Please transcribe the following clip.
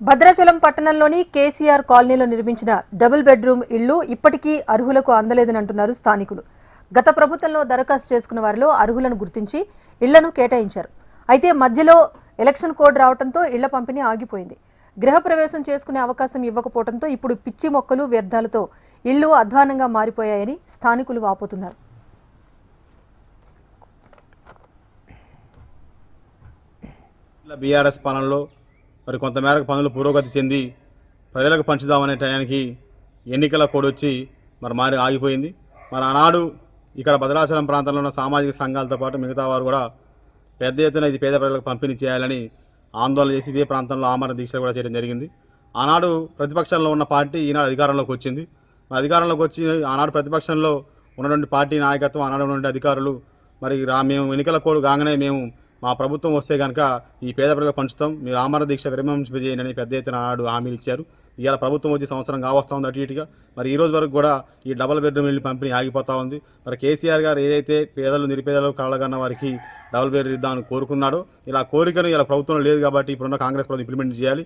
భద్రాచలం పట్టణంలోని కేసీఆర్ కాలనీలో నిర్మించిన డబుల్ బెడ్రూమ్ ఇళ్ళు ఇప్పటికీ అర్హులకు అందలేదని అంటున్నారు స్థానికులు. గత ప్రభుత్వంలో దరఖాస్తు చేసుకున్న వారిలో అర్హులను గుర్తించి ఇళ్ళను కేటాయించారు. అయితే మధ్యలో ఎలక్షన్ కోడ్ రావడంతో ఇళ్ళ పంపిణీ ఆగిపోయింది. గృహప్రవేశం చేసుకునే అవకాశం ఇవ్వకపోవడంతో ఇప్పుడు పిచ్చి మొక్కలు వ్యర్థాలతో ఇళ్ళు అధ్వానంగా మారిపోయాయని స్థానికులు వాపోతున్నారు. బీఆర్ఎస్ పాలనలో మరి కొంతమేరకు పనులు పురోగతి చెంది ప్రజలకు పంచుదామనే టయానికి ఎన్నికల కోడ్ వచ్చి మరి మారి ఆగిపోయింది. మరి ఆనాడు ఇక్కడ భద్రాచలం ప్రాంతంలో ఉన్న సామాజిక సంఘాలతో పాటు మిగతా వారు కూడా పెద్ద ఎత్తున ఇది పేద ప్రజలకు పంపిణీ చేయాలని ఆందోళన చేసి ఇదే ప్రాంతంలో ఆమరణ దీక్ష కూడా చేయడం జరిగింది. ఆనాడు ప్రతిపక్షంలో ఉన్న పార్టీ ఈనాడు అధికారంలోకి వచ్చింది. మరి అధికారంలోకి వచ్చి ఆనాడు ప్రతిపక్షంలో ఉన్నటువంటి పార్టీ నాయకత్వం ఆనాడు ఉన్నటువంటి అధికారులు మరి రా మేము ఎన్నికల కోడ్ కాగానే మేము మా ప్రభుత్వం వస్తే కనుక ఈ పేద ప్రజలకు పంచుతాం. మీరు ఆమరణ దీక్ష విరమింపజేయండి అని పెద్ద ఎత్తున ఆనాడు హామీలు ఇచ్చారు. ఇవాళ ప్రభుత్వం వచ్చి సంవత్సరం కావస్తా ఉంది అటు ఇటుగా. మరి ఈ రోజు వరకు కూడా ఈ డబల్ బెడ్రూమ్ ఇల్లు పంపిణీ ఆగిపోతా ఉంది. మరి కేసీఆర్ గారు ఏదైతే పేదలు నిరుపేదలు కలగన్న వారికి డబల్ బెడ్రూమ్ ఇద్దామని కోరుకున్నాడో ఇలా కోరికను ఇలా ప్రభుత్వం లేదు కాబట్టి ఇప్పుడున్న కాంగ్రెస్ ప్రభుత్వం ఇంప్లిమెంట్ చేయాలి.